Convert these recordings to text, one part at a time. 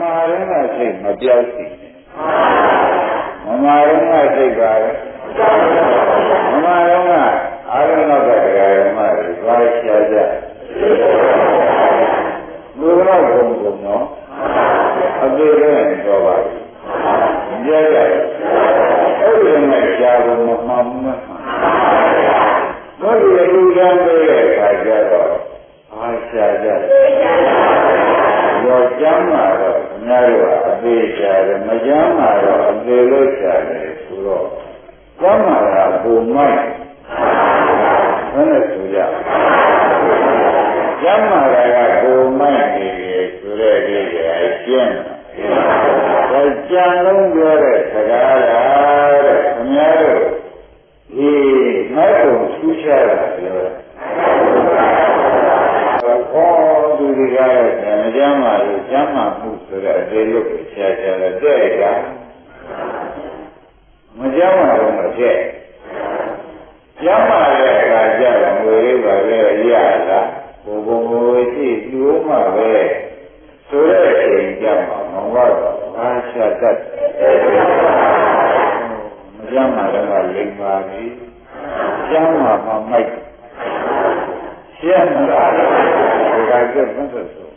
မာရင်းကစိတ်မပြောက်စီမမာရင်းကစိတ်ပါလေမမာရင်းကအာရုံတော့တဲ့ဓမ္မတွေဘာရှာကြဘုရားဘုံဘုံနော်အသေးလေးတော့ပါဘူးကြည့်ရအဲ့ဒီနဲ့ရှားဖို့မမှန်ဘူးဘုရားလူကံတဲ့အခါကျတော့ဘာရှာကြရောကျမ်းမှာတော့အ များတို့အသေးရှာတယ်မကျမ်းမှာတော့အသေးလို့ရှာတယ်ဆိုတော့ကျမ်းမှာကပုံမိုက်ဘယ်နဲ့ဆိုရကျမ်းမာတာကကိုမိုက်နေတယ်ဆိုတဲ့ဒီကကျင်းဒါကြံလုံးပြောတဲ့စကားလားတဲ့ခင်ဗျားတို့ဒီမိုက်ကိုဆူချတာပြောတယ်ဟောသူ ဒီကလည်းကျမ်းမာလို့ကျမ်းမာမှုဆိုတဲ့အသေးလို့ဆရာဆရာလည်းတဲ့ကမကျမ်းမာတော့မဖြစ်ကျမ်းမာတဲ့အခါကျတော့ငွေလေးပါပဲရလားဘုံဘုံငွေရှိပြိုးမှပဲဆိုတဲ့အချိန်ကျမှမဝတော့ဘာရှာတတ်မကျမ်းမာတော့လိမ္မာပြီကျမ်းမာမှမိုက်ရှင်းမလားဒါ ကကျက်မသက်ဆို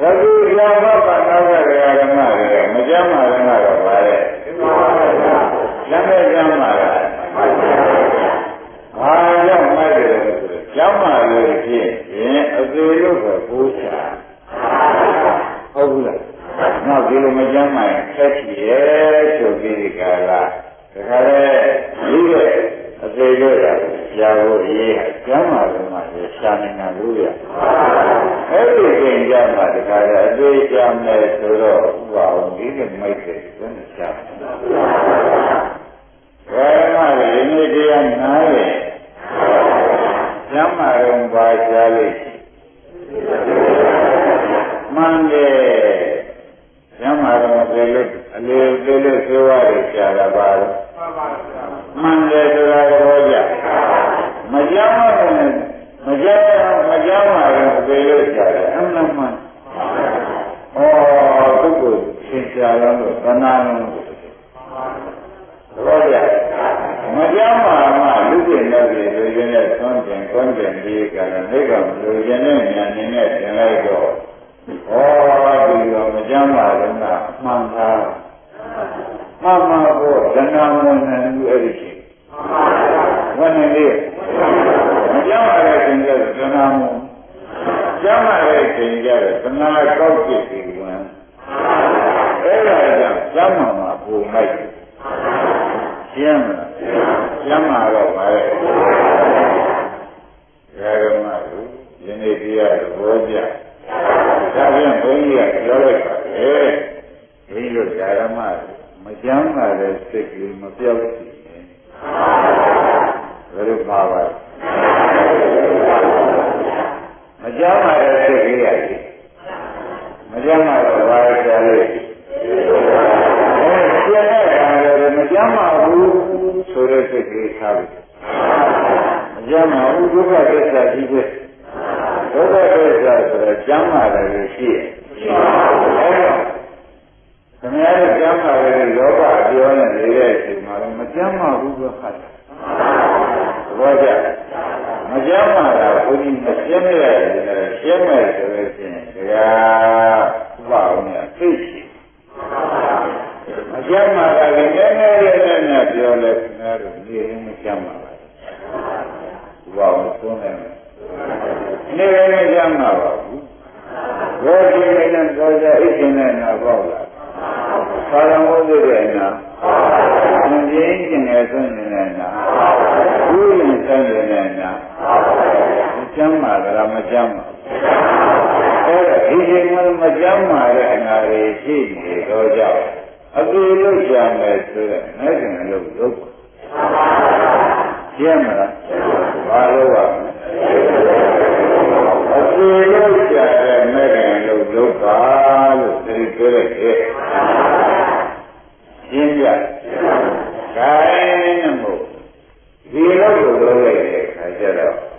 ဒါကူကြောင့်ဘာပါနောက်ကဓမ္မတွေမကျမ်းမာတော့ပါလေလက်မဲ့ကျမ်းမာတာဘာကြောင့်မိုက်တယ်ဆိုတော့ကျမ်းမာလို့ဖြစ်ရင်အသေးလို့ပဲပိုးချဟုတ်ဘူးလားနောက်ဒီလိုမကျမ်းမာရင်ဆက်ချီရဲ့ဆိုပြီးဒီကလာဒါကြတဲ့ဒီကအသေးလို့ရရှား ဖို့ရေးကျမ်းမာလို့မှရှားနေတာလို့ရအဲ့ဒီပြင်ကြမှာဒါကြတဲ့အသေးချမယ်ဆိုတော့ဥပါအောင်ဒီကမိုက်တယ်ဘယ်နဲ့ရှားဘယ်မှာလဲဒီနေ့တရားနားလေကျမ်းမာတော့ပါရှားလို့မှန်တယ်ကျမ်းမာတော့ပြေလို့အလေပြေလို့ဆိုရတယ်ရှားတာပါတော့မှန်တယ်ဆိုတာတော့ကြမကြောက်ဘူးမကြောက်မကြောက်ပါဘူး ပြေလို့ရှားတယ်အမှန်မှန်ဩပုဂ္ဂိုလ်သင်္ချာရောလို့သနာလုံးလို့တော့ကြမကြောက်ပါမှလူကျင်တော့ဒီလူကျင်တဲ့သွန်းကျင်သွန်းကျင်ဒီကလည်းမိကလူကျင်တဲ့ဉာဏ်နဲ့သင်လိုက်တော့ဩဒီတော့မကြောက်ပါဘူးကမှန်တာမှန်ပါဖို့ဇနာမနဲ့အဲ့ဒီရှိဘယ်နဲ့လဲမကြောက်ရတဲ့သင်ကျဇနာမ ကြောက်ရတဲ့သင်ကျတော့သနာကောက်ကြည့်ပြီးဝင်အဲ့ဒါကြောင့်ကျမ်းမှာမှာပုံမိုက်ရှင်းမလားကျမ်းမှာတော့ပါလေဓမ္မတို့ယနေ့တရားသဘောကျဒါပြန်ဘုန်းကြီးကပြောလိုက်ပါလေဒီလိုဓမ္မမကျမ်းပါတဲ့စိတ်ကလေးမပြောက်စီနဲ့ဘယ်လိုပါပါ မကျမ်းပါတဲ့စိတ်ကလေးရတယ်မကျမ်းပါတော့ဘာလဲလေကျန်တဲ့ခါလည်းမကြမ်းပါဘူးဆိုတဲ့စိတ်ကလေးထားပြီမကြမ်းပါဘူးဒုက္ခသစ္စာကြီးပဲဒုက္ခသစ္စာဆိုတော့ကြမ်းပါတယ်ရှိရဲ့အဲတော့ခင်ဗျားတို့ကြမ်းပါတယ်လောကပြောနေနေတဲ့အချိန်မှာမကြမ်းပါဘူးဆိုခါတယ်ဘောကြ မကြမ်းပါတာဘုရားမရှင်းရရတယ်ရှင်းမယ်ဆိုလို့ရှိရင်ဒါကဥပအောင်နဲ့အသိရှိမကြမ်းပါတာလည်းနည်းနည်းလေးနဲ့နဲ့ပြောလဲခင်ဗျားတို့နေရင်မကြမ်းပါဘူး။ဘာလို့သုံးလဲ။နေရင်မကြမ်းပါဘူး။ဘောဓိနဲ့သောကြအိတ်ရှင်နဲ့နာပေါ့လား။သာရမောဒိတဲ့နာ။အင်းကြီးကျင်နေဆုံးနေတဲ့နာ။ဘူးရင်ဆုံးနေတဲ့နာ။မ ကြမ်းပါလားမကြမ်းပါဘူး။အဲ့ဒါဒီချိန်မှာမကြမ်းပါတဲ့အနာတွေရှိနေတော့ကြောင့်အပြေလို့ကြံမယ်ဆိုတော့မဲ့ခင်လို့လုပ်ပါရှင်းမလားဘာလို့ပါအပြေလို့ကြံတဲ့မဲ့ခင်လို့လုပ်ပါလို့သိပြောလိုက်ရဲ့ရှင်းကြခိုင်းနေမို့ဒီလိုကိုလုပ်လိုက်တဲ့အခါကျတော့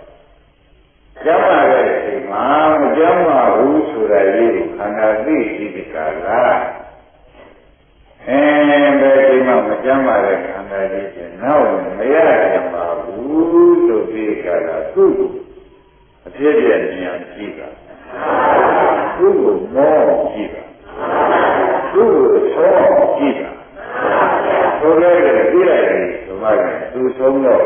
ကျမ်းမာတဲ့အချိန်မှာမကျမ်းမာဘူးဆိုတာရေးကိုခန္ဓာသိရှိပြီကလားအဲဘယ်ချိန်မှမကျမ်းမာတဲ့ခန္ဓာလေးကျင်နောက်မရကြပါဘူးဆိုပြီးကလားသူ့ကိုအဖြစ်ပြဉာဏ်ကြည့်တာသူ့ကိုမောကြည့်တာသူ့ကိုသောကြည့်တာဆိုလိုက်တယ်ကြည့်လိုက်တယ်ဒီမှာသူဆုံးတော့